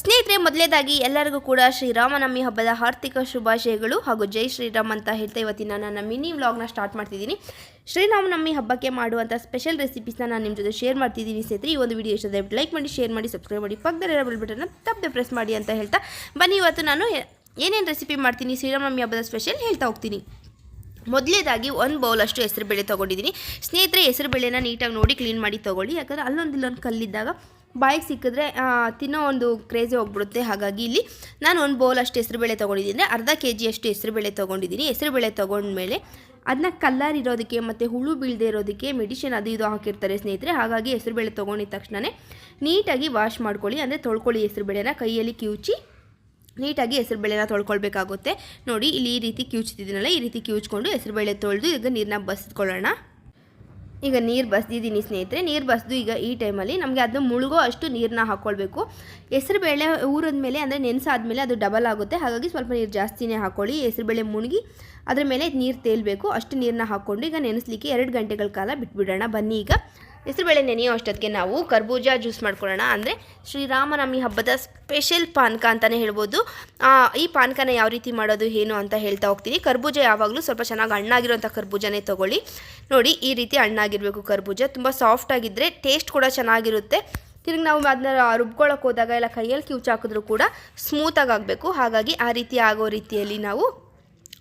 ಸ್ನೇಹಿತರೆ, ಮೊದಲೇದಾಗಿ ಎಲ್ಲರಿಗೂ ಕೂಡ ಶ್ರೀರಾಮನವಮಿ ಹಬ್ಬದ ಆರ್ಥಿಕ ಶುಭಾಶಯಗಳು ಹಾಗೂ ಜೈ ಶ್ರೀರಾಮ್ ಅಂತ ಹೇಳ್ತಾ ಇವತ್ತಿನ ನನ್ನ ಮಿನಿ ವ್ಲಾಗ್ನ ಸ್ಟಾರ್ಟ್ ಮಾಡ್ತಿದ್ದೀನಿ. ಶ್ರೀರಾಮನವಮಿ ಹಬ್ಬಕ್ಕೆ ಮಾಡುವಂಥ ಸ್ಪೆಷಲ್ ರೆಸಿಪೀಸ್ನ ನಾನು ನಿಮ್ಮ ಜೊತೆ ಶೇರ್ ಮಾಡ್ತಿದ್ದೀನಿ ಸ್ನೇಹಿತರೆ. ಈ ಒಂದು ವಿಡಿಯೋ ಇಷ್ಟ ದಯವಿಟ್ಟು ಲೈಕ್ ಮಾಡಿ ಶೇರ್ ಮಾಡಿ ಸಬ್ಸ್ಕ್ರೈಬ್ ಮಾಡಿ, ಪಕ್ಕದಲ್ಲಿರೋ ಬೆಲ್ ಬಟನ್ನ ತಪ್ಪದೆ ಪ್ರೆಸ್ ಮಾಡಿ ಅಂತ ಹೇಳ್ತಾ ಬನ್ನಿ. ಇವತ್ತು ನಾನು ಏನೇನು ರೆಸಿಪಿ ಮಾಡ್ತೀನಿ, ಶ್ರೀರಾಮನವಮಿ ಹಬ್ಬದ ಸ್ಪೆಷಲ್ ಹೇಳ್ತಾ ಹೋಗ್ತೀನಿ. ಮೊದಲೇದಾಗಿ ಒಂದು ಬೌಲಷ್ಟು ಹೆಸರುಬೇಳೆ ತೊಗೊಂಡಿದ್ದೀನಿ. ಸ್ನೇಹಿತರೆ, ಹೆಸರುಬೇಳೆನ ನೀಟಾಗಿ ನೋಡಿ ಕ್ಲೀನ್ ಮಾಡಿ ತೊಗೊಳ್ಳಿ. ಯಾಕಂದರೆ ಅಲ್ಲೊಂದು ಇಲ್ಲೊಂದು ಕಲ್ಲಿದ್ದಾಗ ಬಾಯಿಗೆ ಸಿಕ್ಕಿದ್ರೆ ತಿನ್ನೋ ಒಂದು ಕ್ರೇಜಿ ಹೋಗ್ಬಿಡುತ್ತೆ. ಹಾಗಾಗಿ ಇಲ್ಲಿ ನಾನು ಒಂದು ಬೌಲ್ ಅಷ್ಟು ಹೆಸರುಬೇಳೆ ತೊಗೊಂಡಿದ್ದೀನಿ. ಅರ್ಧ ಕೆ ಜಿಯಷ್ಟು ಹೆಸರುಬೇಳೆ ತೊಗೊಂಡಿದ್ದೀನಿ. ಹೆಸರುಬೇಳೆ ತೊಗೊಂಡ್ಮೇಲೆ ಅದನ್ನ ಕಲ್ಲರ್ ಇರೋದಕ್ಕೆ ಮತ್ತು ಹುಳು ಬೀಳದೆ ಇರೋದಕ್ಕೆ ಮೆಡಿಷನ್ ಅದು ಇದು ಹಾಕಿರ್ತಾರೆ ಸ್ನೇಹಿತರೆ. ಹಾಗಾಗಿ ಹೆಸರುಬೇಳೆ ತೊಗೊಂಡಿದ ತಕ್ಷಣವೇ ನೀಟಾಗಿ ವಾಶ್ ಮಾಡ್ಕೊಳ್ಳಿ. ಅಂದರೆ ತೊಳ್ಕೊಳ್ಳಿ ಹೆಸರುಬೇಳೆನ ಕೈಯಲ್ಲಿ ಕಿವುಚಿ ನೀಟಾಗಿ ಹೆಸರುಬೇಳೆನ ತೊಳ್ಕೊಳ್ಬೇಕಾಗುತ್ತೆ. ನೋಡಿ, ಇಲ್ಲಿ ಈ ರೀತಿ ಕಿವುಚ್ತಿದ್ದೀನಲ್ಲ ಈ ರೀತಿ ಕಿವುಚ್ಕೊಂಡು ಹೆಸರುಬೇಳೆ ತೊಳೆದು ಈಗ ನೀರನ್ನ ಬಸಿದ್ಕೊಳ್ಳೋಣ ಈಗ ನೀರು ಬಸ್ದಿದ್ದೀನಿ ಸ್ನೇಹಿತರೆ. ನೀರು ಬಸ್ದು ಈಗ ಈ ಟೈಮಲ್ಲಿ ನಮಗೆ ಅದು ಮುಳುಗೋ ಅಷ್ಟು ನೀರನ್ನ ಹಾಕ್ಕೊಳ್ಬೇಕು ಹೆಸರುಬೇಳೆ ಊರಿದ್ಮೇಲೆ ಅಂದರೆ ನೆನೆಸಾದ್ಮೇಲೆ ಅದು ಡಬಲ್ ಆಗುತ್ತೆ. ಹಾಗಾಗಿ ಸ್ವಲ್ಪ ನೀರು ಜಾಸ್ತಿನೇ ಹಾಕ್ಕೊಳ್ಳಿ ಹೆಸರುಬೇಳೆ ಮುಳುಗಿ ಅದರ ಮೇಲೆ ನೀರು ತೇಲಬೇಕು. ಅಷ್ಟು ನೀರನ್ನ ಹಾಕ್ಕೊಂಡು ಈಗ ನೆನೆಸ್ಲಿಕ್ಕೆ ಎರಡು ಗಂಟೆಗಳ ಕಾಲ ಬಿಟ್ಬಿಡೋಣ. ಬನ್ನಿ ಈಗ. ಹೆಸರುಬೇಳೆ ನೆನೆಯೋ ಅಷ್ಟೊತ್ತಿಗೆ ನಾವು ಕರ್ಬೂಜ ಜ್ಯೂಸ್ ಮಾಡ್ಕೊಳ್ಳೋಣ ಅಂದರೆ ಶ್ರೀರಾಮನವಮಿ ಹಬ್ಬದ ಸ್ಪೆಷಲ್ ಪಾನಕ ಅಂತಲೇ ಹೇಳ್ಬೋದು. ಈ ಪಾನಕನ ಯಾವ ರೀತಿ ಮಾಡೋದು, ಏನು ಅಂತ ಹೇಳ್ತಾ ಹೋಗ್ತೀನಿ. ಕರ್ಬೂಜ ಯಾವಾಗಲೂ ಸ್ವಲ್ಪ ಚೆನ್ನಾಗಿ ಹಣ್ಣಾಗಿರುವಂಥ ಕರ್ಬೂಜನೇ ತೊಗೊಳ್ಳಿ. ನೋಡಿ, ಈ ರೀತಿ ಹಣ್ಣಾಗಿರಬೇಕು ಕರ್ಬೂಜ. ತುಂಬ ಸಾಫ್ಟ್ ಆಗಿದ್ದರೆ ಟೇಸ್ಟ್ ಕೂಡ ಚೆನ್ನಾಗಿರುತ್ತೆ. ತಿರುಗಿ ನಾವು ಅದನ್ನ ರುಬ್ಕೊಳ್ಳೋಕೆ ಹೋದಾಗ, ಇಲ್ಲ ಕೈಯಲ್ಲಿ ಕಿವುಚಾಕಿದ್ರೂ ಕೂಡ ಸ್ಮೂತಾಗಿ ಆಗಬೇಕು ಹಾಗಾಗಿ ಆ ರೀತಿ ಆಗೋ ರೀತಿಯಲ್ಲಿ ನಾವು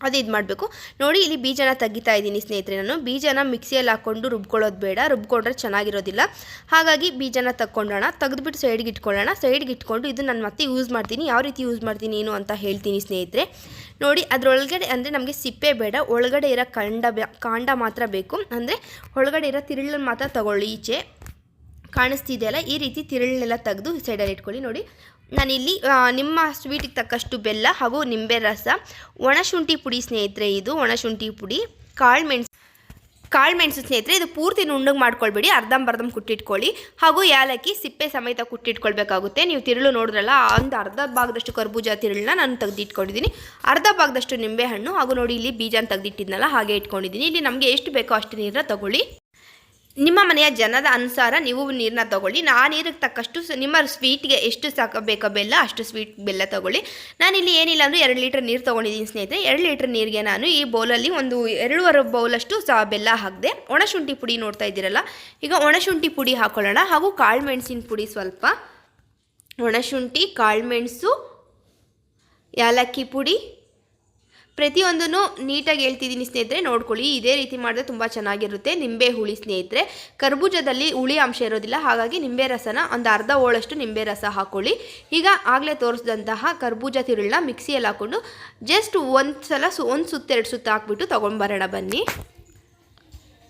ಅದು ಇದು ಮಾಡಬೇಕು. ನೋಡಿ, ಇಲ್ಲಿ ಬೀಜನ ತೆಗಿತಾ ಇದ್ದೀನಿ ಸ್ನೇಹಿತರೆ ನಾನು. ಬೀಜನ ಮಿಕ್ಸಿಯಲ್ಲಿ ಹಾಕ್ಕೊಂಡು ರುಬ್ಕೊಳ್ಳೋದು ಬೇಡ. ರುಬ್ಕೊಂಡ್ರೆ ಚೆನ್ನಾಗಿರೋದಿಲ್ಲ. ಹಾಗಾಗಿ ಬೀಜನ ತಕ್ಕೊಂಡೋಣ. ತೆಗೆದುಬಿಟ್ಟು ಸೈಡ್ಗೆ ಇಟ್ಕೊಳ್ಳೋಣ. ಸೈಡ್ಗೆ ಇಟ್ಕೊಂಡು ಇದು ನಾನು ಮತ್ತೆ ಯೂಸ್ ಮಾಡ್ತೀನಿ. ಯಾವ ರೀತಿ ಯೂಸ್ ಮಾಡ್ತೀನಿ ಏನು ಅಂತ ಹೇಳ್ತೀನಿ ಸ್ನೇಹಿತರೆ. ನೋಡಿ, ಅದರೊಳಗಡೆ ಅಂದರೆ ನಮಗೆ ಸಿಪ್ಪೆ ಬೇಡ. ಒಳಗಡೆ ಇರೋ ಕಾಂಡ ಕಾಂಡ ಮಾತ್ರ ಬೇಕು. ಅಂದರೆ ಒಳಗಡೆ ಇರೋ ತಿರುಳನ್ನು ಮಾತ್ರ ತಗೊಳ್ಳಿ ಈಚೆ. ಕಾಣಿಸ್ತಿದೆಯಲ್ಲ, ಈ ರೀತಿ ತಿರುಳನ್ನೆಲ್ಲ ತೆಗೆದು ಸೈಡಲ್ಲಿ ಇಟ್ಕೊಳ್ಳಿ. ನೋಡಿ ನಾನಿಲ್ಲಿ ನಿಮ್ಮ ಸ್ವೀಟಿಗೆ ತಕ್ಕಷ್ಟು ಬೆಲ್ಲ ಹಾಗೂ ನಿಂಬೆ ರಸ, ಒಣಶುಂಠಿ ಪುಡಿ ಸ್ನೇಹಿತರೆ ಇದು, ಒಣಶುಂಠಿ ಪುಡಿ, ಕಾಳು ಮೆಣಸು ಕಾಳು ಮೆಣಸು ಸ್ನೇಹಿತರೆ, ಇದು ಪೂರ್ತಿ ನುಣ್ಣಗೆ ಮಾಡ್ಕೊಳ್ಬೇಡಿ ಅರ್ಧಂಬರ್ಧಂ ಕುಟ್ಟಿಟ್ಕೊಳ್ಳಿ, ಹಾಗೂ ಏಲಕ್ಕಿ ಸಿಪ್ಪೆ ಸಮೇತ ಕುಟ್ಟಿಟ್ಕೊಳ್ಬೇಕಾಗುತ್ತೆ. ನೀವು ತಿರುಳು ನೋಡಿದ್ರಲ್ಲ, ಒಂದು ಅರ್ಧ ಭಾಗದಷ್ಟು ಕರ್ಬೂಜ ತಿರುಳನ್ನ ನಾನು ತೆಗೆದಿಟ್ಕೊಂಡಿದ್ದೀನಿ. ಅರ್ಧ ಭಾಗದಷ್ಟು ನಿಂಬೆಹಣ್ಣು, ಹಾಗೂ ನೋಡಿ ಇಲ್ಲಿ ಬೀಜನ ತೆಗೆದಿಟ್ಟಿದ್ನಲ್ಲ, ಹಾಗೆ ಇಟ್ಕೊಂಡಿದ್ದೀನಿ. ಇಲ್ಲಿ ನಮಗೆ ಎಷ್ಟು ಬೇಕೋ ಅಷ್ಟು ನೀರನ್ನ ತಗೊಳ್ಳಿ. ನಿಮ್ಮ ಮನೆಯ ಜನದ ಅನುಸಾರ ನೀವು ನೀರನ್ನ ತಗೊಳ್ಳಿ. ನಾನು ನೀರಿಗೆ ತಕ್ಕಷ್ಟು ನಿಮ್ಮ ಸ್ವೀಟ್ಗೆ ಎಷ್ಟು ಸಾಕ ಬೇಕೋ ಬೆಲ್ಲ, ಅಷ್ಟು ಸ್ವೀಟ್ ಬೆಲ್ಲ ತಗೊಳ್ಳಿ. ನಾನಿಲ್ಲಿ ಏನಿಲ್ಲ ಅಂದರೆ ಎರಡು ಲೀಟ್ರ್ ನೀರು ತೊಗೊಂಡಿದ್ದೀನಿ ಸ್ನೇಹಿತರೆ. ಎರಡು ಲೀಟ್ರ್ ನೀರಿಗೆ ನಾನು ಈ ಬೌಲಲ್ಲಿ ಒಂದು ಎರಡೂವರೆ ಬೌಲಷ್ಟು ಸಹ ಬೆಲ್ಲ ಹಾಕಿದೆ. ಒಣಶುಂಠಿ ಪುಡಿ ನೋಡ್ತಾ ಇದ್ದೀರಲ್ಲ, ಈಗ ಒಣಶುಂಠಿ ಪುಡಿ ಹಾಕೊಳ್ಳೋಣ. ಹಾಗೂ ಕಾಳು ಮೆಣಸಿನ ಪುಡಿ ಸ್ವಲ್ಪ. ಒಣಶುಂಠಿ ಕಾಳುಮೆಣಸು ಏಲಕ್ಕಿ ಪುಡಿ ಪ್ರತಿಯೊಂದನ್ನು ನೀಟಾಗಿ ಹೇಳ್ತಿದ್ದೀನಿ ಸ್ನೇಹಿತರೆ, ನೋಡ್ಕೊಳ್ಳಿ. ಇದೇ ರೀತಿ ಮಾಡಿದ್ರೆ ತುಂಬ ಚೆನ್ನಾಗಿರುತ್ತೆ. ನಿಂಬೆ ಹುಳಿ ಸ್ನೇಹಿತರೆ, ಕರ್ಬೂಜದಲ್ಲಿ ಹುಳಿ ಅಂಶ ಇರೋದಿಲ್ಲ. ಹಾಗಾಗಿ ನಿಂಬೆ ರಸನ ಒಂದು ಅರ್ಧ ಓಳಷ್ಟು ನಿಂಬೆ ರಸ ಹಾಕ್ಕೊಳ್ಳಿ ಈಗ ಆಗಲೇ ತೋರಿಸಿದಂತಹ ಕರ್ಬೂಜ ತಿರುಳನ್ನ ಮಿಕ್ಸಿಯಲ್ಲಿ ಹಾಕ್ಕೊಂಡು ಜಸ್ಟ್ ಒಂದು ಸಲ ಸು ಒಂದು ಸುತ್ತ, ಎರಡು ಸುತ್ತ ಹಾಕ್ಬಿಟ್ಟು ತೊಗೊಂಡ್ಬರೋಣ ಬನ್ನಿ.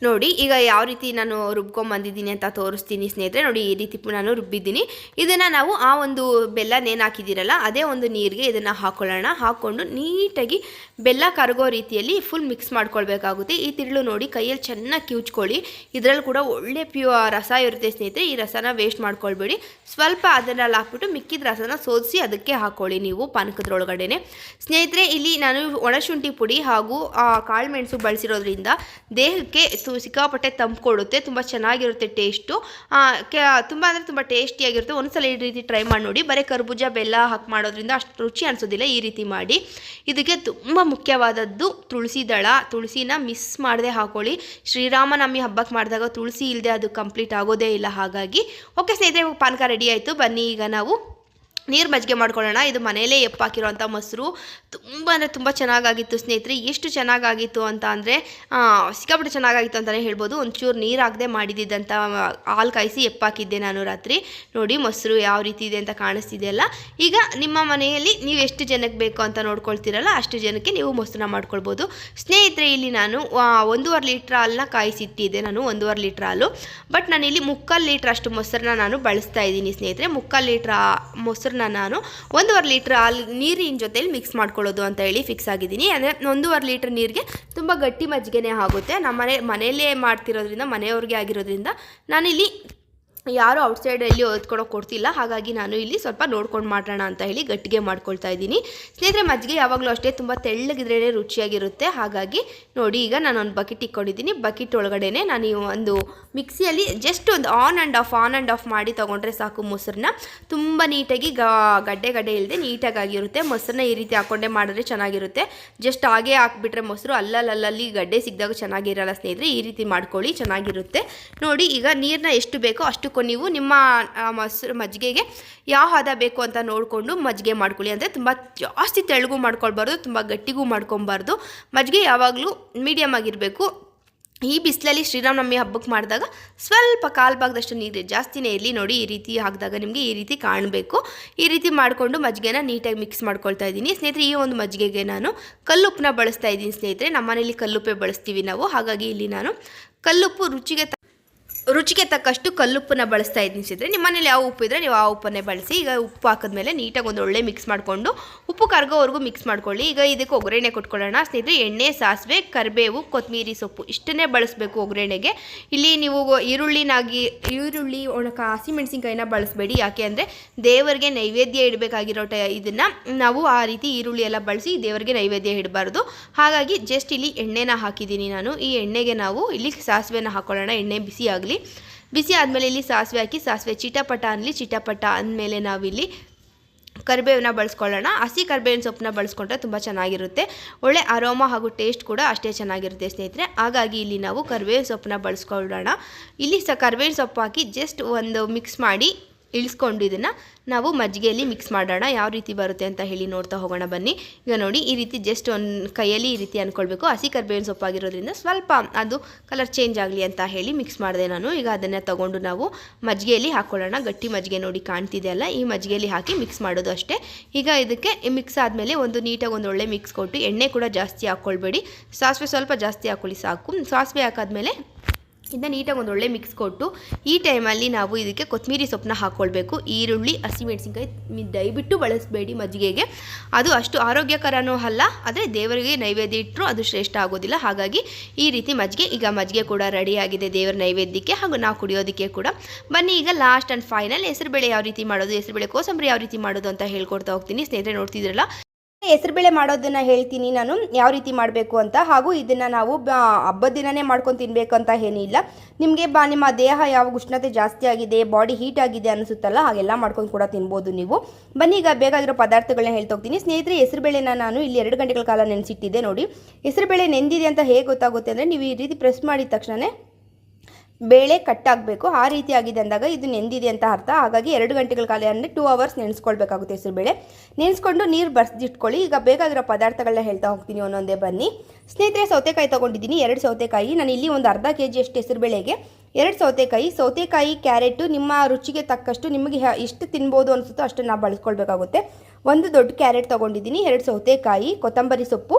ನೋಡಿ, ಈಗ ಯಾವ ರೀತಿ ನಾನು ರುಬ್ಕೊಂಬಂದಿದ್ದೀನಿ ಅಂತ ತೋರಿಸ್ತೀನಿ ಸ್ನೇಹಿತರೆ. ನೋಡಿ, ಈ ರೀತಿ ನಾನು ರುಬ್ಬಿದ್ದೀನಿ. ಇದನ್ನು ನಾವು ಆ ಒಂದು ಬೆಲ್ಲ ನೇನು ಹಾಕಿದ್ದೀರಲ್ಲ, ಅದೇ ಒಂದು ನೀರಿಗೆ ಇದನ್ನು ಹಾಕೊಳ್ಳೋಣ. ಹಾಕ್ಕೊಂಡು ನೀಟಾಗಿ ಬೆಲ್ಲ ಕರಗೋ ರೀತಿಯಲ್ಲಿ ಫುಲ್ ಮಿಕ್ಸ್ ಮಾಡ್ಕೊಳ್ಬೇಕಾಗುತ್ತೆ. ಈ ತಿರುಳು ನೋಡಿ, ಕೈಯಲ್ಲಿ ಚೆನ್ನಾಗಿ ಕಿವುಚ್ಕೊಳ್ಳಿ. ಇದರಲ್ಲಿ ಕೂಡ ಒಳ್ಳೆ ಪ್ಯೂ ರಸ ಇರುತ್ತೆ ಸ್ನೇಹಿತರೆ. ಈ ರಸನ ವೇಸ್ಟ್ ಮಾಡ್ಕೊಳ್ಬೇಡಿ. ಸ್ವಲ್ಪ ಅದನ್ನೆಲ್ಲ ಹಾಕ್ಬಿಟ್ಟು ಮಿಕ್ಕಿದ ರಸನ ಸೋದಿಸಿ ಅದಕ್ಕೆ ಹಾಕ್ಕೊಳ್ಳಿ ನೀವು ಪಾನಕದ್ರೊಳಗಡೆನೆ. ಸ್ನೇಹಿತರೆ, ಇಲ್ಲಿ ನಾನು ಒಣಶುಂಠಿ ಪುಡಿ ಹಾಗೂ ಕಾಳುಮೆಣಸು ಬಳಸಿರೋದ್ರಿಂದ ದೇಹಕ್ಕೆ ತು- ಸಿಕ್ಕಾಪಟ್ಟೆ ತಂಪು ಕೊಡುತ್ತೆ ತುಂಬ ಚೆನ್ನಾಗಿರುತ್ತೆ ಟೇಸ್ಟು ತುಂಬ ಅಂದರೆ ತುಂಬ ಟೇಸ್ಟಿಯಾಗಿರುತ್ತೆ ಒಂದ್ಸಲ ಈ ರೀತಿ ಟ್ರೈ ಮಾಡಿ ನೋಡಿ. ಬರೀ ಕರ್ಬೂಜ, ಬೆಲ್ಲ ಹಾಕಿ ಮಾಡೋದ್ರಿಂದ ಅಷ್ಟು ರುಚಿ ಅನಿಸೋದಿಲ್ಲ ಈ ರೀತಿ ಮಾಡಿ. ಇದಕ್ಕೆ ತುಂಬ ಮುಖ್ಯವಾದದ್ದು ತುಳಸಿ ದಳ. ತುಳಸಿನ ಮಿಸ್ ಮಾಡದೆ ಹಾಕೊಳ್ಳಿ. ಶ್ರೀರಾಮನವಮಿ ಹಬ್ಬಕ್ಕೆ ಮಾಡಿದಾಗ ತುಳಸಿ ಇಲ್ಲದೆ ಅದು ಕಂಪ್ಲೀಟ್ ಆಗೋದೇ ಇಲ್ಲ ಹಾಗಾಗಿ. ಓಕೆ ಸ್ನೇಹಿತರೆ, ಪಾನಕ ರೆಡಿ ಆಯಿತು. ಬನ್ನಿ, ಈಗ ನಾವು ನೀರು ಮಜ್ಜಿಗೆ ಮಾಡ್ಕೊಳ್ಳೋಣ. ಇದು ಮನೆಯಲ್ಲೇ ಎಪ್ಪಾಕಿರೋಂಥ ಮೊಸರು. ತುಂಬ ಅಂದರೆ ತುಂಬ ಚೆನ್ನಾಗಾಗಿತ್ತು ಸ್ನೇಹಿತರೆ. ಎಷ್ಟು ಚೆನ್ನಾಗಾಗಿತ್ತು ಅಂತ ಅಂದರೆ ಸಿಕ್ಕಾಪಟ್ಟೆ ಚೆನ್ನಾಗಾಗಿತ್ತು ಅಂತಲೇ ಹೇಳ್ಬೋದು. ಒಂಚೂರು ನೀರು ಹಾಕದೆ ಮಾಡಿದ್ದಂಥ ಹಾಲು ಕಾಯಿಸಿ ಎಪ್ಪಾಕಿದ್ದೆ ನಾನು ರಾತ್ರಿ. ನೋಡಿ ಮೊಸರು ಯಾವ ರೀತಿ ಇದೆ ಅಂತ ಕಾಣಿಸ್ತಿದೆಯಲ್ಲ ಈಗ ನಿಮ್ಮ ಮನೆಯಲ್ಲಿ ನೀವು ಎಷ್ಟು ಜನಕ್ಕೆ ಬೇಕು ಅಂತ ನೋಡ್ಕೊಳ್ತೀರಲ್ಲ, ಅಷ್ಟು ಜನಕ್ಕೆ ನೀವು ಮೊಸರನ್ನ ಮಾಡ್ಕೊಳ್ಬೋದು. ಸ್ನೇಹಿತರೆ, ಇಲ್ಲಿ ನಾನು ಒಂದೂವರೆ ಲೀಟ್ರ್ ಹಾಲನ್ನ ಕಾಯಿಸಿಟ್ಟಿದ್ದೆ ನಾನು, ಒಂದೂವರೆ ಲೀಟ್ರ್ ಹಾಲು. ಬಟ್ ನಾನಿಲ್ಲಿ ಮುಕ್ಕಾಲು ಲೀಟ್ರ್ ಅಷ್ಟು ಮೊಸರನ್ನ ನಾನು ಬಳಸ್ತಾ ಇದ್ದೀನಿ ಸ್ನೇಹಿತರೆ. ಮುಕ್ಕಾಲು ಲೀಟ್ರ್ ಮೊಸರನ್ನ ನಾನು ಒಂದೂವರೆ ಲೀಟ್ರ್ ಹಾಲು ನೀರಿನ ಜೊತೆಲಿ ಮಿಕ್ಸ್ ಮಾಡ್ಕೊಳ್ಳೋದು ಅಂತ ಹೇಳಿ ಫಿಕ್ಸ್ ಆಗಿದ್ದೀನಿ. ಅಂದರೆ ಒಂದೂವರೆ ಲೀಟ್ರ್ ನೀರಿಗೆ ತುಂಬ ಗಟ್ಟಿ ಮಜ್ಜಿಗೆನೇ ಆಗುತ್ತೆ. ನಮ್ಮ ಮನೆ ಮನೆಯಲ್ಲೇ ಮಾಡ್ತಿರೋದ್ರಿಂದ, ಮನೆಯವ್ರಿಗೆ ಆಗಿರೋದ್ರಿಂದ ನಾನಿಲ್ಲಿ ಯಾರು ಔಟ್ಸೈಡಲ್ಲಿ ಓದ್ಕೊಳಕ್ಕೆ ಕೊಡ್ತಿಲ್ಲ. ಹಾಗಾಗಿ ನಾನು ಇಲ್ಲಿ ಸ್ವಲ್ಪ ನೋಡ್ಕೊಂಡು ಮಾಡೋಣ ಅಂತ ಹೇಳಿ ಗಟ್ಟಿಗೆ ಮಾಡ್ಕೊಳ್ತಾ ಇದ್ದೀನಿ. ಸ್ನೇಹಿತರೆ, ಮಜ್ಜಿಗೆ ಯಾವಾಗಲೂ ಅಷ್ಟೇ ತುಂಬ ತೆಳ್ಳಗಿದ್ರೇ ರುಚಿಯಾಗಿರುತ್ತೆ. ಹಾಗಾಗಿ ನೋಡಿ, ಈಗ ನಾನು ಒಂದು ಬಕೆಟ್ ಇಟ್ಕೊಂಡಿದ್ದೀನಿ ಬಕೆಟ್ ಒಳಗಡೆನೆ ನಾನು ಒಂದು ಮಿಕ್ಸಿಯಲ್ಲಿ ಜಸ್ಟ್ ಒಂದು on and off on and off ಮಾಡಿ ತೊಗೊಂಡ್ರೆ ಸಾಕು ಮೊಸರನ್ನ. ತುಂಬ ನೀಟಾಗಿ ಗಡ್ಡೆ ಗಡ್ಡೆ ಇಲ್ಲದೆ ನೀಟಾಗಿ ಆಗಿರುತ್ತೆ ಮೊಸರನ್ನ ಈ ರೀತಿ ಹಾಕೊಂಡೆ ಮಾಡಿದ್ರೆ ಚೆನ್ನಾಗಿರುತ್ತೆ. ಜಸ್ಟ್ ಹಾಗೆ ಹಾಕ್ಬಿಟ್ರೆ ಮೊಸರು ಅಲ್ಲಲ್ಲಲ್ಲಿ ಗಡ್ಡೆ ಸಿಕ್ಕಿದಾಗ ಚೆನ್ನಾಗಿರಲ್ಲ ಸ್ನೇಹಿತರೆ. ಈ ರೀತಿ ಮಾಡ್ಕೊಳ್ಳಿ, ಚೆನ್ನಾಗಿರುತ್ತೆ. ನೋಡಿ, ಈಗ ನೀರನ್ನ ಎಷ್ಟು ಬೇಕೋ ನೀವು ನಿಮ್ಮ ಮೊಸರು, ಮಜ್ಜಿಗೆಗೆ ಯಾವ ಹದ ಬೇಕು ಅಂತ ನೋಡಿಕೊಂಡು ಮಜ್ಜಿಗೆ ಮಾಡ್ಕೊಳ್ಳಿ. ಅಂದರೆ ತುಂಬ ಜಾಸ್ತಿ ತೆಳ್ಳಗೂ ಮಾಡ್ಕೊಳ್ಬಾರ್ದು, ತುಂಬ ಗಟ್ಟಿಗೂ ಮಾಡ್ಕೊಬಾರ್ದು ಮಜ್ಜಿಗೆ ಯಾವಾಗಲೂ ಮೀಡಿಯಮ್ ಆಗಿರಬೇಕು. ಈ ಬಿಸಿಲಲ್ಲಿ ಶ್ರೀರಾಮನವಮಿ ಹಬ್ಬಕ್ಕೆ ಮಾಡಿದಾಗ ಸ್ವಲ್ಪ ಕಾಲು ಭಾಗದಷ್ಟು ನೀರು ಜಾಸ್ತಿನೇ ಇರಲಿ. ನೋಡಿ, ಈ ರೀತಿ ಹಾಕಿದಾಗ ನಿಮಗೆ ಈ ರೀತಿ ಕಾಣಬೇಕು. ಈ ರೀತಿ ಮಾಡಿಕೊಂಡು ಮಜ್ಜಿಗೆನ ನೀಟಾಗಿ ಮಿಕ್ಸ್ ಮಾಡ್ಕೊಳ್ತಾ ಇದ್ದೀನಿ. ಸ್ನೇಹಿತರೆ, ಈ ಒಂದು ಮಜ್ಜಿಗೆಗೆ ನಾನು ಕಲ್ಲುಪ್ಪನ್ನ ಬಳಸ್ತಾ ಇದ್ದೀನಿ ಸ್ನೇಹಿತರೆ. ನಮ್ಮನೇಲಿ ಕಲ್ಲುಪ್ಪೆ ಬಳಸ್ತೀವಿ ನಾವು. ಹಾಗಾಗಿ ಇಲ್ಲಿ ನಾನು ಕಲ್ಲುಪ್ಪು ರುಚಿಗೆ ರುಚಿಗೆ ತಕ್ಕಷ್ಟು ಕಲ್ಲುಪ್ಪನ್ನ ಬಳಸ್ತಾ ಇದ್ದೀನಿ ಸಿದ್ರೆ. ನಿಮ್ಮ ಮನೇಲಿ ಯಾವ ಉಪ್ಪು ಇದ್ದರೆ ನೀವು ಆ ಉಪ್ಪನ್ನೇ ಬಳಸಿ, ಈಗ ಉಪ್ಪು ಹಾಕಿದ್ಮೇಲೆ ನೀಟಾಗಿ ಒಂದು ಒಳ್ಳೆ ಮಿಕ್ಸ್ ಮಾಡಿಕೊಂಡು ಉಪ್ಪು ಕರ್ಗೋವರೆಗೂ ಮಿಕ್ಸ್ ಮಾಡ್ಕೊಳ್ಳಿ. ಈಗ ಇದಕ್ಕೆ ಒಗ್ಗರಣೆ ಕೊಟ್ಕೊಳ್ಳೋಣ. ಸ್ನೇಹಿತರೆ, ಎಣ್ಣೆ, ಸಾಸಿವೆ, ಕರಿಬೇವು ಕೊತ್ತಂಬರಿ ಸೊಪ್ಪು ಇಷ್ಟನ್ನೇ ಬಳಸಬೇಕು ಒಗ್ಗರಣೆಗೆ. ಇಲ್ಲಿ ನೀವು ಈರುಳ್ಳಿನಾಗಿ, ಈರುಳ್ಳಿ, ಒಣಕ, ಹಸಿಮೆಣಸಿನ್ಕಾಯಿನ ಬಳಸಬೇಡಿ. ಯಾಕೆ ಅಂದರೆ ದೇವರಿಗೆ ನೈವೇದ್ಯ ಇಡಬೇಕಾಗಿರೋ ಟ, ಇದನ್ನು ನಾವು ಆ ರೀತಿ ಈರುಳ್ಳಿ ಎಲ್ಲ ಬಳಸಿ ದೇವರಿಗೆ ನೈವೇದ್ಯ ಇಡಬಾರ್ದು. ಹಾಗಾಗಿ ಜಸ್ಟ್ ಇಲ್ಲಿ ಎಣ್ಣೆನ ಹಾಕಿದ್ದೀನಿ ನಾನು. ಈ ಎಣ್ಣೆಗೆ ನಾವು ಇಲ್ಲಿ ಸಾಸಿವೆನ ಹಾಕೊಳ್ಳೋಣ. ಎಣ್ಣೆ ಬಿಸಿ ಆಗಲಿ ಬಿಸಿ ಆದಮೇಲೆ ಇಲ್ಲಿ ಸಾಸಿವೆ ಹಾಕಿ, ಸಾಸಿವೆ ಚಿಟಪಟ ಅನ್ನಲಿ ಚಿಟಪಟ ಅಂದಮೇಲೆ ನಾವಿಲ್ಲಿ ಕರಿಬೇವನ್ನ ಬಳಸ್ಕೊಳ್ಳೋಣ. ಹಸಿ ಕರಿಬೇವಿನ ಸೊಪ್ಪನ್ನ ಬಳಸ್ಕೊಂಡ್ರೆ ತುಂಬ ಚೆನ್ನಾಗಿರುತ್ತೆ. ಒಳ್ಳೆ ಅರೋಮ ಹಾಗೂ ಟೇಸ್ಟ್ ಕೂಡ ಅಷ್ಟೇ ಚೆನ್ನಾಗಿರುತ್ತೆ ಸ್ನೇಹಿತರೆ. ಹಾಗಾಗಿ ಇಲ್ಲಿ ನಾವು ಕರಿಬೇವಿನ ಸೊಪ್ಪನ್ನ ಬಳಸ್ಕೊಳ್ಳೋಣ. ಇಲ್ಲಿ ಸಹ ಕರಿಬೇವಿನ ಸೊಪ್ಪು ಹಾಕಿ ಜಸ್ಟ್ ಒಂದು ಮಿಕ್ಸ್ ಮಾಡಿ ಇಳಿಸ್ಕೊಂಡು ಇದನ್ನು ನಾವು ಮಜ್ಜಿಗೆಯಲ್ಲಿ ಮಿಕ್ಸ್ ಮಾಡೋಣ. ಯಾವ ರೀತಿ ಬರುತ್ತೆ ಅಂತ ಹೇಳಿ ನೋಡ್ತಾ ಹೋಗೋಣ ಬನ್ನಿ. ಈಗ ನೋಡಿ, ಈ ರೀತಿ ಜಸ್ಟ್ ಒಂದು ಕೈಯಲ್ಲಿ ಈ ರೀತಿ ಅಂದ್ಕೊಳ್ಬೇಕು ಹಸಿ ಕರ್ಬೇವಿನ ಸೊಪ್ಪಾಗಿರೋದ್ರಿಂದ ಸ್ವಲ್ಪ ಅದು ಕಲರ್ ಚೇಂಜ್ ಆಗಲಿ ಅಂತ ಹೇಳಿ ಮಿಕ್ಸ್ ಮಾಡಿದೆ ನಾನು. ಈಗ ಅದನ್ನು ತೊಗೊಂಡು ನಾವು ಮಜ್ಜಿಗೆಯಲ್ಲಿ ಹಾಕ್ಕೊಳ್ಳೋಣ ಗಟ್ಟಿ ಮಜ್ಜಿಗೆ ನೋಡಿ ಕಾಣ್ತಿದೆ ಅಲ್ಲ? ಈ ಮಜ್ಜಿಗೆಯಲ್ಲಿ ಹಾಕಿ ಮಿಕ್ಸ್ ಮಾಡೋದು ಅಷ್ಟೇ. ಈಗ ಇದಕ್ಕೆ ಮಿಕ್ಸ್ ಆದಮೇಲೆ ಒಂದು ನೀಟಾಗಿ ಒಂದು ಒಳ್ಳೆ ಮಿಕ್ಸ್ ಕೊಟ್ಟು ಎಣ್ಣೆ ಕೂಡ ಜಾಸ್ತಿ ಹಾಕ್ಕೊಳ್ಬೇಡಿ. ಸಾಸಿವೆ ಸ್ವಲ್ಪ ಜಾಸ್ತಿ ಹಾಕ್ಕೊಳ್ಳಿ ಸಾಕು. ಸಾಸಿವೆ ಹಾಕಾದ್ಮೇಲೆ ಇದನ್ನ ನೀಟಾಗಿ ಒಂದು ಒಳ್ಳೆ ಮಿಕ್ಸ್ ಕೊಟ್ಟು ಈ ಟೈಮಲ್ಲಿ ನಾವು ಇದಕ್ಕೆ ಕೊತ್ತಂಬರಿ ಸೊಪ್ಪನ್ನ ಹಾಕ್ಕೊಳ್ಬೇಕು ಈರುಳ್ಳಿ ಹಸಿಮೆಣಸಿನ್ಕಾಯಿ ದಯವಿಟ್ಟು ಬಳಸಬೇಡಿ ಮಜ್ಜಿಗೆಗೆ. ಅದು ಅಷ್ಟು ಆರೋಗ್ಯಕರನೂ ಅಲ್ಲ, ಆದರೆ ದೇವರಿಗೆ ನೈವೇದ್ಯ ಇಟ್ಟರು ಅದು ಶ್ರೇಷ್ಠ ಆಗೋದಿಲ್ಲ. ಹಾಗಾಗಿ ಈ ರೀತಿ ಮಜ್ಜಿಗೆ, ಈಗ ಮಜ್ಜಿಗೆ ಕೂಡ ರೆಡಿಯಾಗಿದೆ ದೇವರ ನೈವೇದ್ಯಕ್ಕೆ, ಹಾಗೂ ನಾವು ಕುಡಿಯೋದಕ್ಕೆ ಕೂಡ. ಬನ್ನಿ, ಈಗ ಲಾಸ್ಟ್ ಆ್ಯಂಡ್ ಫೈನಲ್ ಹೆಸರುಬೇಳೆ ಯಾವ ರೀತಿ ಮಾಡೋದು ಹೆಸರುಬೇಳೆ ಕೋಸಂಬರಿ ಯಾವ ರೀತಿ ಮಾಡೋದು ಅಂತ ಹೇಳ್ಕೊಡ್ತಾ ಹೋಗ್ತೀನಿ. ಸ್ನೇಹಿತರೆ ನೋಡ್ತಿದ್ರಲ್ಲ ಹೆಸರುಬೇಳೆ ಮಾಡೋದನ್ನ ಹೇಳ್ತೀನಿ ನಾನು. ಯಾವ ರೀತಿ ಮಾಡಬೇಕು ಅಂತ. ಹಾಗೂ ಇದನ್ನು ನಾವು ಹಬ್ಬದ ದಿನನೇ ಮಾಡ್ಕೊಂಡು ತಿನ್ನಬೇಕು ಅಂತ ಏನಿಲ್ಲ ನಿಮಗೆ ಬಾ, ನಿಮ್ಮ ದೇಹ ಯಾವ ಉಷ್ಣತೆ ಜಾಸ್ತಿ ಆಗಿದೆ, ಬಾಡಿ ಹೀಟ್ ಆಗಿದೆ ಅನಿಸುತ್ತಲ್ಲ, ಹಾಗೆಲ್ಲ ಮಾಡ್ಕೊಂಡು ಕೂಡ ತಿನ್ಬೋದು ನೀವು. ಬನ್ನಿ, ಈಗ ಬೇಕಾಗಿರೋ ಪದಾರ್ಥಗಳನ್ನ ಹೇಳ್ತೋಗ್ತೀನಿ ಸ್ನೇಹಿತರೆ ಹೆಸರುಬೇಳೆನ ನಾನು ಇಲ್ಲಿ ಎರಡು ಗಂಟೆಗಳ ಕಾಲ ನೆನೆಸಿಟ್ಟಿದ್ದೆ ನೋಡಿ. ಹೆಸರುಬೇಳೆ ನೆಂದಿದೆ ಅಂತ ಹೇಗೆ ಗೊತ್ತಾಗುತ್ತೆ ಅಂದರೆ, ನೀವು ಈ ರೀತಿ ಪ್ರೆಸ್ ಮಾಡಿದ ತಕ್ಷಣವೇ ಬೇಳೆ ಕಟ್ಟಾಗಬೇಕು ಆ ರೀತಿ ಆಗಿದೆ ಅಂದಾಗ ಇದು ನೆಂದಿದೆ ಅಂತ ಅರ್ಥ. ಹಾಗಾಗಿ ಎರಡು ಗಂಟೆಗಳ ಕಾಲ ಅಂದರೆ ಟೂ ಅವರ್ಸ್ ನೆನೆಸ್ಕೊಳ್ಬೇಕಾಗುತ್ತೆ ಹೆಸರುಬೇಳೆ ನೆನೆಸ್ಕೊಂಡು ನೀರು ಬರ್ಸಿಟ್ಕೊಳ್ಳಿ ಈಗ ಬೇಕಾಗಿರೋ ಪದಾರ್ಥಗಳನ್ನ ಹೇಳ್ತಾ ಹೋಗ್ತೀನಿ ಒಂದೊಂದೇ ಬನ್ನಿ. ಸ್ನೇಹಿತರೆ, ಸೌತೆಕಾಯಿ ತೊಗೊಂಡಿದ್ದೀನಿ. ಎರಡು ಸೌತೆಕಾಯಿ. ನಾನು ಇಲ್ಲಿ ಒಂದು ಅರ್ಧ ಕೆ ಜಿಯಷ್ಟು ಹೆಸರುಬೇಳೆಗೆ ಎರಡು ಸೌತೆಕಾಯಿ. ಸೌತೆಕಾಯಿ, ಕ್ಯಾರೆಟು ನಿಮ್ಮ ರುಚಿಗೆ ತಕ್ಕಷ್ಟು ನಿಮಗೆ ಎಷ್ಟು ತಿನ್ಬೋದು ಅನಿಸುತ್ತೋ ಅಷ್ಟು ನಾವು ಬಳಸ್ಕೊಳ್ಬೇಕಾಗುತ್ತೆ. ಒಂದು ದೊಡ್ಡ ಕ್ಯಾರೆಟ್ ತೊಗೊಂಡಿದ್ದೀನಿ. ಎರಡು ಸೌತೆಕಾಯಿ, ಕೊತ್ತಂಬರಿ ಸೊಪ್ಪು,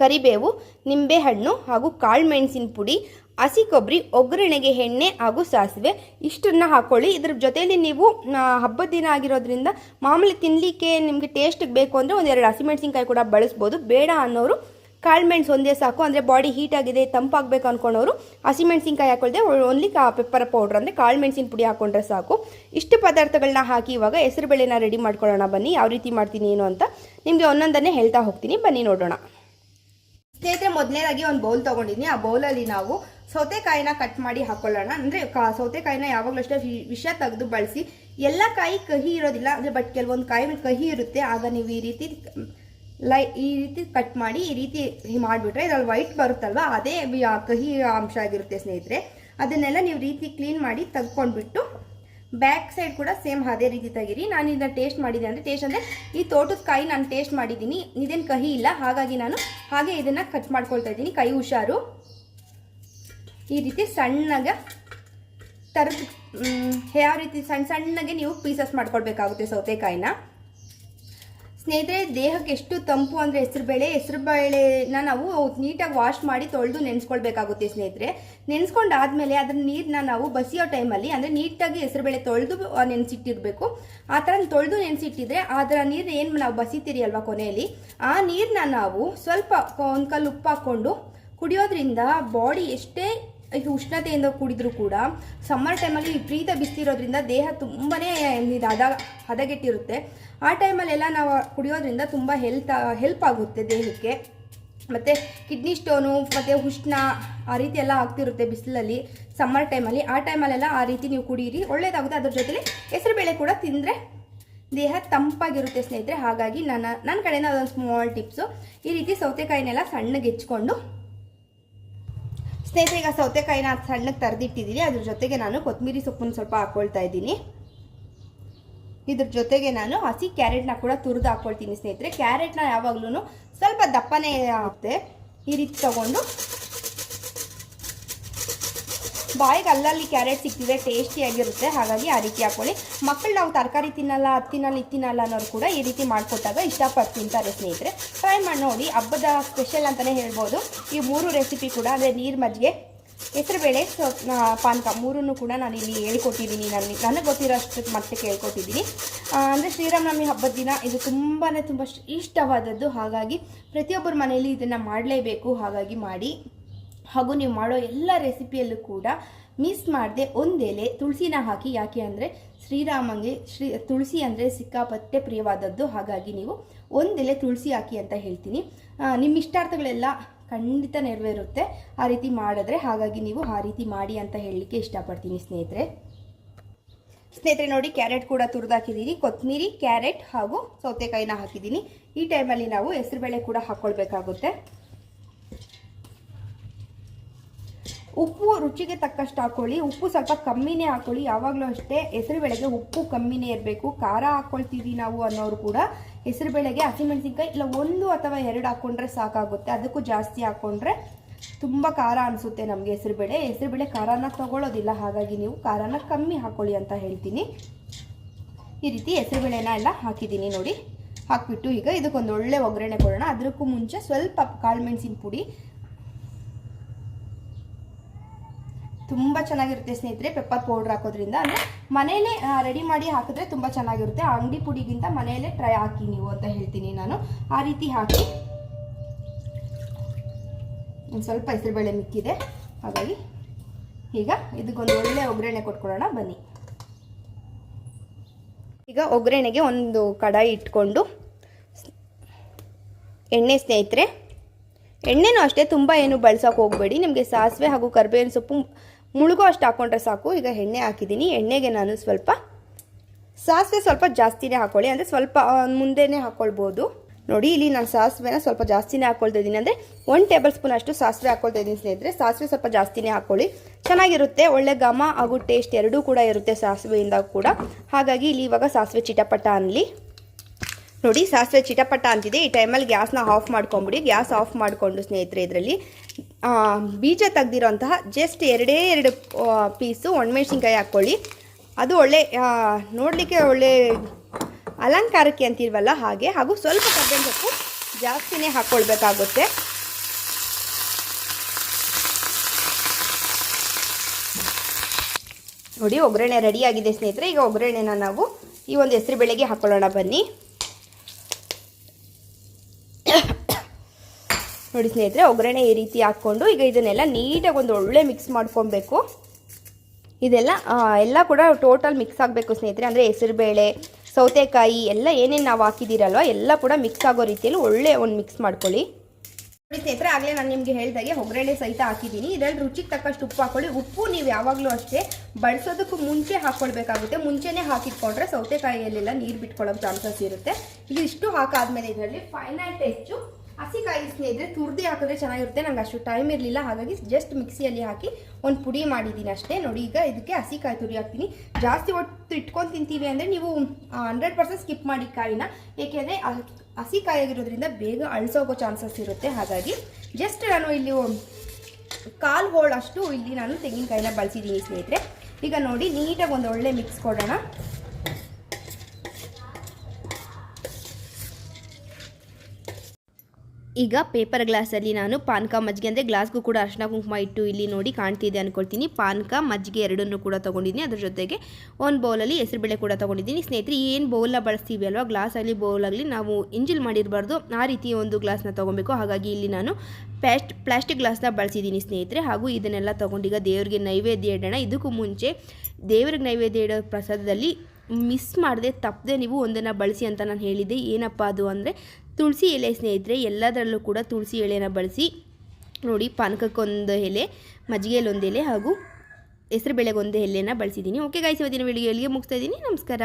ಕರಿಬೇವು, ನಿಂಬೆಹಣ್ಣು ಹಾಗೂ ಕಾಳು ಮೆಣಸಿನ ಪುಡಿ. ಹಸಿ ಕೊಬ್ಬರಿ ಒಗ್ಗರಣೆಗೆ ಎಣ್ಣೆ ಹಾಗೂ ಸಾಸಿವೆ. ಇಷ್ಟನ್ನು ಹಾಕ್ಕೊಳ್ಳಿ ಇದ್ರ ಜೊತೆಯಲ್ಲಿ ನೀವು ಹಬ್ಬದ ದಿನ ಆಗಿರೋದ್ರಿಂದ ಮಾಮೂಲಿ ತಿನ್ನಲಿಕ್ಕೆ ನಿಮಗೆ ಟೇಸ್ಟಿಗೆ ಬೇಕು ಅಂದರೆ ಒಂದೆರಡು ಹಸಿಮೆಣ್ಸಿನ್ಕಾಯಿ ಕೂಡ ಬಳಸ್ಬೋದು. ಬೇಡ ಅನ್ನೋರು ಕಾಳುಮೆಣ್ಸು ಒಂದೇ ಸಾಕು. ಅಂದರೆ ಬಾಡಿ ಹೀಟ್ ಆಗಿದೆ, ತಂಪಾಗಬೇಕು ಅಂದ್ಕೊಂಡವರು ಹಸಿಮೆಣ್ಸಿನ್ಕಾಯಿ ಹಾಕೊಳ್ಳದೆ ಓನ್ಲಿ ಕಾ ಪೆಪ್ಪರ್ ಪೌಡ್ರ್ ಅಂದರೆ ಕಾಳು ಮೆಣಸಿನ ಪುಡಿ ಹಾಕೊಂಡ್ರೆ ಸಾಕು. ಇಷ್ಟು ಪದಾರ್ಥಗಳನ್ನ ಹಾಕಿ ಇವಾಗ ಹೆಸರುಬೇಳೆನ ರೆಡಿ ಮಾಡ್ಕೊಳ್ಳೋಣ. ಬನ್ನಿ, ಯಾವ ರೀತಿ ಮಾಡ್ತೀನಿ ಏನು ಅಂತ. ನಿಮಗೆ ಒಂದೊಂದನ್ನೇ ಹೇಳ್ತಾ ಹೋಗ್ತೀನಿ. ಬನ್ನಿ ನೋಡೋಣ. ಸ್ನೇಹಿತರೆ ಮೊದಲನೇದಾಗಿ ಒಂದು ಬೌಲ್ ತೊಗೊಂಡಿದ್ದೀನಿ ಆ ಬೌಲಲ್ಲಿ ನಾವು ಸೌತೆಕಾಯಿನ ಕಟ್ ಮಾಡಿ ಹಾಕೊಳ್ಳೋಣ. ಅಂದರೆ ಸೌತೆಕಾಯಿನ ಯಾವಾಗಲೂ ಅಷ್ಟೇ ವಿಷ ತೆಗೆದು ಬಳಸಿ. ಎಲ್ಲ ಕಾಯಿ ಕಹಿ ಇರೋದಿಲ್ಲ, ಅಂದರೆ ಬಟ್ ಕೆಲವೊಂದು ಕಾಯಿ ಕಹಿ ಇರುತ್ತೆ, ಆಗ ನೀವು ಈ ರೀತಿ, ಲೈ, ಈ ರೀತಿ ಕಟ್ ಮಾಡಿ, ಈ ರೀತಿ ಮಾಡಿಬಿಟ್ರೆ ಇದ್ರಲ್ಲಿ ವೈಟ್ ಬರುತ್ತಲ್ವ, ಅದೇ ಕಹಿ ಅಂಶ ಆಗಿರುತ್ತೆ ಸ್ನೇಹಿತರೆ. ಅದನ್ನೆಲ್ಲ ನೀವು ರೀತಿ ಕ್ಲೀನ್ ಮಾಡಿ ತೆಗ್ಕೊಂಡ್ಬಿಟ್ಟು ಬ್ಯಾಕ್ ಸೈಡ್ ಕೂಡ ಸೇಮ್ ಅದೇ ರೀತಿ ತೆಗೀರಿ. ನಾನು ಇದನ್ನ ಟೇಸ್ಟ್ ಮಾಡಿದೆ ಅಂದರೆ ಟೇಸ್ಟ್ ಅಂದರೆ ಈ ತೋಟದ ಕಾಯಿ ನಾನು ಟೇಸ್ಟ್ ಮಾಡಿದ್ದೀನಿ, ಇದೇನು ಕಹಿ ಇಲ್ಲ, ಹಾಗಾಗಿ ನಾನು ಹಾಗೆ ಇದನ್ನು ಕಟ್ ಮಾಡ್ಕೊಳ್ತಾ ಇದ್ದೀನಿ ಕೈ ಹುಷಾರು. ಈ ರೀತಿ ಸಣ್ಣಗೆ ತರ ಯಾವ ರೀತಿ ಸಣ್ಣ ಸಣ್ಣಗೆ ನೀವು ಪೀಸಸ್ ಮಾಡ್ಕೊಳ್ಬೇಕಾಗುತ್ತೆ ಸೌತೆಕಾಯಿನ. ಸ್ನೇಹಿತರೆ, ದೇಹಕ್ಕೆ ಎಷ್ಟು ತಂಪು ಅಂದರೆ ಹೆಸರುಬೇಳೆ ಹೆಸರುಬೇಳೆನ ನಾವು ನೀಟಾಗಿ ವಾಶ್ ಮಾಡಿ ತೊಳೆದು ನೆನೆಸ್ಕೊಳ್ಬೇಕಾಗುತ್ತೆ ಸ್ನೇಹಿತರೆ. ನೆನೆಸ್ಕೊಂಡಾದ್ಮೇಲೆ ಅದರ ನೀರನ್ನ ನಾವು ಬಸಿಯೋ ಟೈಮಲ್ಲಿ, ಅಂದರೆ ನೀಟಾಗಿ ಹೆಸರುಬೇಳೆ ತೊಳೆದು ನೆನೆಸಿಟ್ಟಿರಬೇಕು. ಆ ಥರ ತೊಳೆದು ನೆನೆಸಿಟ್ಟಿದ್ರೆ ಅದರ ನೀರು ಏನು ನಾವು ಬಸಿತೀರಿ ಅಲ್ವಾ ಕೊನೆಯಲ್ಲಿ? ಆ ನೀರನ್ನ ನಾವು ಸ್ವಲ್ಪ ಒಂದು ಕಲ್ಲು ಉಪ್ಪು ಹಾಕ್ಕೊಂಡು ಕುಡಿಯೋದ್ರಿಂದ ಬಾಡಿ ಎಷ್ಟೇ ಇದು ಉಷ್ಣತೆಯಿಂದ ಕೂಡಿದ್ರು ಕೂಡ ಸಮ್ಮರ್ ಟೈಮಲ್ಲಿ ವಿಪರೀತ ಬಿಸಿಲಿರೋದ್ರಿಂದ ದೇಹ ತುಂಬಾ ಹದ, ಹದಗೆಟ್ಟಿರುತ್ತೆ. ಆ ಟೈಮಲ್ಲೆಲ್ಲ ನಾವು ಕುಡಿಯೋದ್ರಿಂದ ತುಂಬ ಹೆಲ್ತ್ ಹೆಲ್ಪ್ ಆಗುತ್ತೆ ದೇಹಕ್ಕೆ. ಮತ್ತು ಕಿಡ್ನಿ ಸ್ಟೋನು ಮತ್ತು ಉಷ್ಣ, ಆ ರೀತಿ ಎಲ್ಲ ಆಗ್ತಿರುತ್ತೆ ಬಿಸಿಲಲ್ಲಿ ಸಮ್ಮರ್ ಟೈಮಲ್ಲಿ ಆ ಟೈಮಲ್ಲೆಲ್ಲ ಆ ರೀತಿ ನೀವು ಕುಡಿಯಿರಿ ಒಳ್ಳೇದಾಗುತ್ತೆ. ಅದ್ರ ಜೊತೆಲಿ ಹೆಸರುಬೇಳೆ ಕೂಡ ತಿಂದರೆ ದೇಹ ತಂಪಾಗಿರುತ್ತೆ ಸ್ನೇಹಿತರೆ. ಹಾಗಾಗಿ ನನ್ನ ನನ್ನ ಕಡೆಯಿಂದ ಅದೊಂದು ಸ್ಮಾಲ್ ಟಿಪ್ಸು ಈ ರೀತಿ ಸೌತೆಕಾಯಿನೆಲ್ಲ ಸಣ್ಣಗೆ ಹೆಚ್ಕೊಂಡು ಸ್ನೇಹಿತರೆ, ಈಗ ಸೌತೆಕಾಯಿನ ಸಣ್ಣಗೆ ತರೆದಿಟ್ಟಿದ್ದೀನಿ ಅದ್ರ ಜೊತೆಗೆ ನಾನು ಕೊತ್ತಂಬರಿ ಸೊಪ್ಪನ್ನು ಸ್ವಲ್ಪ ಹಾಕ್ಕೊಳ್ತಾ ಇದ್ದೀನಿ. ಇದ್ರ ಜೊತೆಗೆ ನಾನು ಹಸಿ ಕ್ಯಾರೆಟ್ನ ಕೂಡ ತುರಿದು ಹಾಕ್ಕೊಳ್ತೀನಿ ಸ್ನೇಹಿತರೆ. ಕ್ಯಾರೆಟ್ನ ಯಾವಾಗ್ಲೂ ಸ್ವಲ್ಪ ದಪ್ಪನೇ ಆಗುತ್ತೆ. ಈ ರೀತಿ ತಗೊಂಡು ಬಾಯಿಗೆ ಅಲ್ಲಲ್ಲಿ ಕ್ಯಾರೆಟ್ ಸಿಕ್ಕಿದ್ರೆ ಟೇಸ್ಟಿಯಾಗಿರುತ್ತೆ ಹಾಗಾಗಿ ಆ ರೀತಿ ಹಾಕೊಳ್ಳಿ. ಮಕ್ಕಳು ನಾವು ತರಕಾರಿ ತಿನ್ನಲ್ಲ ಅದು ತಿನ್ನಲ್ಲ ಅನ್ನೋರು ಕೂಡ ಈ ರೀತಿ ಮಾಡಿಕೊಟ್ಟಾಗ ಇಷ್ಟಪಟ್ಟು ತಿಂತಾರೆ ಸ್ನೇಹಿತರೆ. ಟ್ರೈ ಮಾಡಿ ನೋಡಿ. ಹಬ್ಬದ ಸ್ಪೆಷಲ್ ಅಂತಲೇ ಹೇಳ್ಬೋದು. ಈ ಮೂರು ರೆಸಿಪಿ ಕೂಡ, ಅಂದರೆ ನೀರು ಮಜ್ಜಿಗೆ, ಹೆಸರುಬೇಳೆ, ಸೊ ಪಾನಕ ಮೂರನ್ನು ಕೂಡ ನಾನು ಇಲ್ಲಿ ಹೇಳ್ಕೊಟ್ಟಿದ್ದೀನಿ. ನನಗೆ ನನಗೆ ಗೊತ್ತಿರೋಷ್ಟು ಮತ್ತೆ ಕೇಳ್ಕೊಟ್ಟಿದ್ದೀನಿ. ಅಂದರೆ ಶ್ರೀರಾಮನವಮಿ ಹಬ್ಬದ ದಿನ ಇದು ತುಂಬಾ ತುಂಬ ಇಷ್ಟವಾದದ್ದು. ಹಾಗಾಗಿ ಪ್ರತಿಯೊಬ್ಬರ ಮನೆಯಲ್ಲಿ ಇದನ್ನು ಮಾಡಲೇಬೇಕು. ಹಾಗಾಗಿ ಮಾಡಿ. ಹಾಗೂ ನೀವು ಮಾಡೋ ಎಲ್ಲ ರೆಸಿಪಿಯಲ್ಲೂ ಕೂಡ ಮಿಸ್ ಮಾಡದೆ ಒಂದೆಲೆ ತುಳಸಿನ ಹಾಕಿ ಯಾಕೆ ಅಂದರೆ ಶ್ರೀರಾಮಂಗೆ ಶ್ರೀ ತುಳಸಿ ಅಂದರೆ ಸಿಕ್ಕಾಪಟ್ಟೆ ಪ್ರಿಯವಾದದ್ದು. ಹಾಗಾಗಿ ನೀವು ಒಂದೆಲೆ ತುಳಸಿ ಹಾಕಿ ಅಂತ ಹೇಳ್ತೀನಿ. ನಿಮ್ಮ ಇಷ್ಟಾರ್ಥಗಳೆಲ್ಲ ಖಂಡಿತ ನೆರವೇರುತ್ತೆ. ಆ ರೀತಿ ಮಾಡಿದ್ರೆ ಹಾಗಾಗಿ ನೀವು ಆ ರೀತಿ ಮಾಡಿ ಅಂತ ಹೇಳಲಿಕ್ಕೆ ಇಷ್ಟಪಡ್ತೀನಿ ಸ್ನೇಹಿತರೆ. ಸ್ನೇಹಿತರೆ ನೋಡಿ, ಕ್ಯಾರೆಟ್ ಕೂಡ ತುರಿದಾಕಿದ್ದೀನಿ ಕೊತ್ತಂಬರಿ ಕ್ಯಾರೆಟ್ ಹಾಗೂ ಸೌತೆಕಾಯಿನ ಹಾಕಿದ್ದೀನಿ ಈ ಟೈಮಲ್ಲಿ ನಾವು ಹೆಸರುಬೇಳೆ ಕೂಡ ಹಾಕ್ಕೊಳ್ಬೇಕಾಗುತ್ತೆ ಉಪ್ಪು ರುಚಿಗೆ ತಕ್ಕಷ್ಟು ಹಾಕೊಳ್ಳಿ. ಉಪ್ಪು ಸ್ವಲ್ಪ ಕಮ್ಮಿನೇ ಹಾಕೊಳ್ಳಿ. ಯಾವಾಗಲೂ ಅಷ್ಟೇ ಹೆಸರುಬೇಳೆಗೆ ಉಪ್ಪು ಕಮ್ಮಿನೇ ಇರಬೇಕು. ಖಾರ ಹಾಕ್ಕೊಳ್ತೀವಿ ನಾವು ಅನ್ನೋರು ಕೂಡ ಹೆಸರುಬೇಳೆಗೆ ಹಸಿಮೆಣಸಿನ್ಕಾಯಿ ಇಲ್ಲ, ಒಂದು ಅಥವಾ ಎರಡು ಹಾಕ್ಕೊಂಡ್ರೆ ಸಾಕಾಗುತ್ತೆ. ಅದಕ್ಕೂ ಜಾಸ್ತಿ ಹಾಕ್ಕೊಂಡ್ರೆ ತುಂಬ ಖಾರ ಅನಿಸುತ್ತೆ ನಮಗೆ ಹೆಸರುಬೇಳೆ ಹೆಸರುಬೇಳೆ ಖಾರನ ತಗೊಳ್ಳೋದಿಲ್ಲ. ಹಾಗಾಗಿ ನೀವು ಖಾರನ ಕಮ್ಮಿ ಹಾಕ್ಕೊಳ್ಳಿ ಅಂತ ಹೇಳ್ತೀನಿ. ಈ ರೀತಿ ಹೆಸರುಬೇಳೆನ ಎಲ್ಲ ಹಾಕಿದ್ದೀನಿ ನೋಡಿ. ಹಾಕ್ಬಿಟ್ಟು ಈಗ ಇದಕ್ಕೊಂದು ಒಳ್ಳೆ ಒಗ್ಗರಣೆ ಕೊಡೋಣ. ಅದಕ್ಕೂ ಮುಂಚೆ ಸ್ವಲ್ಪ ಕಾಳು ಮೆಣಸಿನ ಪುಡಿ ತುಂಬ ಚೆನ್ನಾಗಿರುತ್ತೆ ಸ್ನೇಹಿತರೆ ಪೆಪ್ಪರ್ ಪೌಡ್ರ್ ಹಾಕೋದ್ರಿಂದ. ಅಂದರೆ ಮನೆಯಲ್ಲೇ ರೆಡಿ ಮಾಡಿ ಹಾಕಿದ್ರೆ ತುಂಬ ಚೆನ್ನಾಗಿರುತ್ತೆ. ಅಂಗಡಿ ಪುಡಿಗಿಂತ ಮನೆಯಲ್ಲೇ ಟ್ರೈ ಹಾಕಿ ನೀವು ಅಂತ ಹೇಳ್ತೀನಿ ನಾನು. ಆ ರೀತಿ ಹಾಕಿ. ಒಂದು ಸ್ವಲ್ಪ ಹೆಸರುಬೇಳೆ ಮಿಕ್ಕಿದೆ. ಹಾಗಾಗಿ ಈಗ ಇದಕ್ಕೊಂದು ಒಳ್ಳೆ ಒಗ್ಗರಣೆ ಕೊಟ್ಕೊಳ್ಳೋಣ, ಬನ್ನಿ. ಈಗ ಒಗ್ಗರಣೆಗೆ ಒಂದು ಕಡಾಯಿ ಇಟ್ಕೊಂಡು, ಎಣ್ಣೆ ಸ್ನೇಹಿತರೆ. ಎಣ್ಣೆನೂ ಅಷ್ಟೇ, ತುಂಬ ಏನು ಬಳಸೋಕೆ ಹೋಗಬೇಡಿ. ನಿಮಗೆ ಸಾಸಿವೆ ಹಾಗೂ ಕರಿಬೇವಿನ ಸೊಪ್ಪು ಮುಳುಗೋ ಅಷ್ಟು ಹಾಕ್ಕೊಂಡ್ರೆ ಸಾಕು. ಈಗ ಎಣ್ಣೆ ಹಾಕಿದ್ದೀನಿ. ಎಣ್ಣೆಗೆ ನಾನು ಸ್ವಲ್ಪ ಸಾಸಿವೆ ಸ್ವಲ್ಪ ಜಾಸ್ತಿನೇ ಹಾಕೊಳ್ಳಿ. ಅಂದರೆ ಸ್ವಲ್ಪ ಮುಂದೆನೇ ಹಾಕ್ಕೊಳ್ಬೋದು ನೋಡಿ, ಇಲ್ಲಿ ನಾನು ಸಾಸಿವೆನ ಸ್ವಲ್ಪ ಜಾಸ್ತಿನೇ ಹಾಕ್ಕೊಳ್ತಾ ಇದ್ದೀನಿ. ಅಂದರೆ ಒನ್ ಟೇಬಲ್ ಸ್ಪೂನ್ ಅಷ್ಟು ಸಾಸಿವೆ ಹಾಕ್ಕೊಳ್ತಾ ಇದ್ದೀನಿ ಸ್ನೇಹಿತರೆ. ಸಾಸಿವೆ ಸ್ವಲ್ಪ ಜಾಸ್ತಿನೇ ಹಾಕ್ಕೊಳ್ಳಿ ಚೆನ್ನಾಗಿರುತ್ತೆ. ಒಳ್ಳೆ ಘಮ ಹಾಗೂ ಟೇಸ್ಟ್ ಎರಡೂ ಕೂಡ ಇರುತ್ತೆ ಸಾಸಿವೆಯಿಂದ ಕೂಡ. ಹಾಗಾಗಿ ಇಲ್ಲಿ ಇವಾಗ ಸಾಸಿವೆ ಚಿಟಪಟ ಅನ್ನಲಿ ನೋಡಿ, ಸಾಸಿವೆ ಚಿಟಪಟ ಅಂತಿದೆ. ಈ ಟೈಮಲ್ಲಿ ಗ್ಯಾಸ್ನ ಆಫ್ ಮಾಡ್ಕೊಂಬಿಡಿ. ಗ್ಯಾಸ್ ಆಫ್ ಮಾಡಿಕೊಂಡು ಸ್ನೇಹಿತರೆ, ಇದರಲ್ಲಿ ಬೀಜ ತೆಗ್ದಿರೋಂತಹ ಜಸ್ಟ್ ಎರಡೇ ಎರಡು ಪೀಸು ಒಣಮೆಣ್ಸಿನ್ಕಾಯಿ ಹಾಕ್ಕೊಳ್ಳಿ. ಅದು ಒಳ್ಳೆ ನೋಡಲಿಕ್ಕೆ ಒಳ್ಳೆ ಅಲಂಕಾರಕ್ಕೆ ಅಂತಿಲ್ವಲ್ಲ ಹಾಗೆ. ಹಾಗೂ ಸ್ವಲ್ಪ ಕಬ್ಬಿನ ಸೊಪ್ಪು ಜಾಸ್ತಿನೇ ಹಾಕ್ಕೊಳ್ಬೇಕಾಗುತ್ತೆ. ನೋಡಿ, ಒಗ್ಗರಣೆ ರೆಡಿಯಾಗಿದೆ ಸ್ನೇಹಿತರೆ. ಈಗ ಒಗ್ಗರಣೆನ ನಾವು ಈ ಒಂದು ಹೆಸರು ಬೆಳೆಗೆ ಹಾಕ್ಕೊಳ್ಳೋಣ ಬನ್ನಿ. ನೋಡಿ ಸ್ನೇಹಿತರೆ, ಒಗ್ಗರಣೆ ಈ ರೀತಿ ಹಾಕ್ಕೊಂಡು ಈಗ ಇದನ್ನೆಲ್ಲ ನೀಟಾಗಿ ಒಂದು ಒಳ್ಳೆ ಮಿಕ್ಸ್ ಮಾಡ್ಕೊಬೇಕು ಇದೆಲ್ಲ ಎಲ್ಲ ಕೂಡ ಟೋಟಲ್ ಮಿಕ್ಸ್ ಆಗಬೇಕು ಸ್ನೇಹಿತರೆ. ಅಂದರೆ ಹೆಸರುಬೇಳೆ, ಸೌತೆಕಾಯಿ, ಎಲ್ಲ ಏನೇನು ನಾವು ಹಾಕಿದ್ದೀರಲ್ವ, ಎಲ್ಲ ಕೂಡ ಮಿಕ್ಸ್ ಆಗೋ ರೀತಿಯಲ್ಲಿ ಒಳ್ಳೆ ಒಂದು ಮಿಕ್ಸ್ ಮಾಡ್ಕೊಳ್ಳಿ. ನೋಡಿ ಸ್ನೇಹಿತರೆ, ಆಗಲೇ ನಾನು ನಿಮಗೆ ಹೇಳಿದಾಗೆ ಒಗ್ಗರಣೆ ಸಹಿತ ಹಾಕಿದ್ದೀನಿ. ಇದರಲ್ಲಿ ರುಚಿಗೆ ತಕ್ಕಷ್ಟು ಉಪ್ಪು ಹಾಕೊಳ್ಳಿ. ಉಪ್ಪು ನೀವು ಯಾವಾಗಲೂ ಅಷ್ಟೇ ಬಳಸೋದಕ್ಕೂ ಮುಂಚೆ ಹಾಕ್ಕೊಳ್ಬೇಕಾಗುತ್ತೆ. ಮುಂಚೆನೇ ಹಾಕಿಟ್ಕೊಂಡ್ರೆ ಸೌತೆಕಾಯಿಯಲ್ಲೆಲ್ಲ ನೀರು ಬಿಟ್ಕೊಳ್ಳೋಕೆ ಚಾನ್ಸಸ್ ಇರುತ್ತೆ. ಇದು ಇಷ್ಟು ಹಾಕಾದ್ಮೇಲೆ ಇದರಲ್ಲಿ ಫೈನಲ್ ಟೆಸ್ಟು ಹಸಿಕಾಯಿ ಸ್ನೇಹಿತರೆ, ತುರ್ದಿ ಹಾಕಿದ್ರೆ ಚೆನ್ನಾಗಿರುತ್ತೆ. ನಂಗೆ ಅಷ್ಟು ಟೈಮ್ ಇರಲಿಲ್ಲ. ಹಾಗಾಗಿ ಜಸ್ಟ್ ಮಿಕ್ಸಿಯಲ್ಲಿ ಹಾಕಿ ಒಂದು ಪುಡಿ ಮಾಡಿದ್ದೀನಿ ಅಷ್ಟೇ. ನೋಡಿ, ಈಗ ಇದಕ್ಕೆ ಹಸಿ ಕಾಯಿ ತುರಿ ಹಾಕ್ತೀನಿ. ಜಾಸ್ತಿ ಹೊತ್ತು ಇಟ್ಕೊಂಡು ತಿಂತೀವಿ ಅಂದರೆ ನೀವು ಹಂಡ್ರೆಡ್ ಪರ್ಸೆಂಟ್ ಸ್ಕಿಪ್ ಮಾಡಿ ಕಾಯಿನ. ಏಕೆಂದರೆ ಹಸಿ ಕಾಯಾಗಿರೋದ್ರಿಂದ ಬೇಗ ಅಳಿಸೋಗೋ ಚಾನ್ಸಸ್ ಇರುತ್ತೆ. ಹಾಗಾಗಿ ಜಸ್ಟ್ ನಾನು ಇಲ್ಲಿ ಕಾಲು ಹೋಳಷ್ಟು ಇಲ್ಲಿ ನಾನು ತೆಂಗಿನಕಾಯಿನ ಬಳಸಿದ್ದೀನಿ ಸ್ನೇಹಿತರೆ. ಈಗ ನೋಡಿ, ನೀಟಾಗಿ ಒಂದು ಒಳ್ಳೆ ಮಿಕ್ಸ್ ಕೊಡೋಣ. ಈಗ ಪೇಪರ್ ಗ್ಲಾಸಲ್ಲಿ ನಾನು ಪಾನಕ ಮಜ್ಜಿಗೆ ಅಂದರೆ ಗ್ಲಾಸ್ಗೂ ಕೂಡ ಅರ್ಶಿನ ಕುಂಕುಮ ಇಟ್ಟು ಇಲ್ಲಿ ನೋಡಿ ಕಾಣ್ತಿದೆ ಅಂದ್ಕೊಳ್ತೀನಿ ಪಾನಕ ಮಜ್ಜಿಗೆ ಎರಡನ್ನೂ ಕೂಡ ತೊಗೊಂಡಿದ್ದೀನಿ. ಅದ್ರ ಜೊತೆಗೆ ಒಂದು ಬೌಲಲ್ಲಿ ಹೆಸರುಬೇಳೆ ಕೂಡ ತೊಗೊಂಡಿದ್ದೀನಿ. ಸ್ನೇಹಿತರೆ ಏನು ಬೌಲ್ನ ಬಳಸ್ತೀವಿ ಅಲ್ವಾ? ಗ್ಲಾಸಲ್ಲಿ ಬೌಲಾಗಲಿ ನಾವು ಇಂಜಿಲ್ ಮಾಡಿರಬಾರ್ದು. ಆ ರೀತಿ ಒಂದು ಗ್ಲಾಸ್ನ ತೊಗೊಬೇಕು. ಹಾಗಾಗಿ ಇಲ್ಲಿ ನಾನು ಪ್ಯಾಸ್ಟ್ ಪ್ಲಾಸ್ಟಿಕ್ ಗ್ಲಾಸ್ನ ಬಳಸಿದ್ದೀನಿ ಸ್ನೇಹಿತರೆ. ಹಾಗೂ ಇದನ್ನೆಲ್ಲ ತೊಗೊಂಡೀಗ ದೇವರಿಗೆ ನೈವೇದ್ಯ ಇಡೋಣ. ಇದಕ್ಕೂ ಮುಂಚೆ ದೇವ್ರಿಗೆ ನೈವೇದ್ಯ ಇಡೋ ಪ್ರಸಾದದಲ್ಲಿ ಮಿಸ್ ಮಾಡದೆ ತಪ್ಪದೆ ನೀವು ಒಂದನ್ನು ಬಳಸಿ ಅಂತ ನಾನು ಹೇಳಿದ್ದೆ. ಏನಪ್ಪ ಅದು ಅಂದರೆ ತುಳಸಿ ಎಲೆ ಸ್ನೇಹಿತರೆ, ಎಲ್ಲದರಲ್ಲೂ ಕೂಡ ತುಳಸಿ ಎಲೆನ ಬಳಸಿ ನೋಡಿ ಪಾನಕಕ್ಕೊಂದು ಎಲೆ ಮಜ್ಜಿಗೆಯಲ್ಲಿ ಒಂದು ಎಲೆ ಹಾಗೂ ಹೆಸರು ಬೇಳೆಗೊಂದು ಎಲೆನ ಬಳಸಿದ್ದೀನಿ. ಓಕೆ ಗಾಯ್ಸ್ ಇವತ್ತಿನ ವಿಡಿಯೋ ಎಲ್ಲಿಗೆ ಮುಗಿಸ್ತಾ ಇದ್ದೀನಿ. ನಮಸ್ಕಾರ.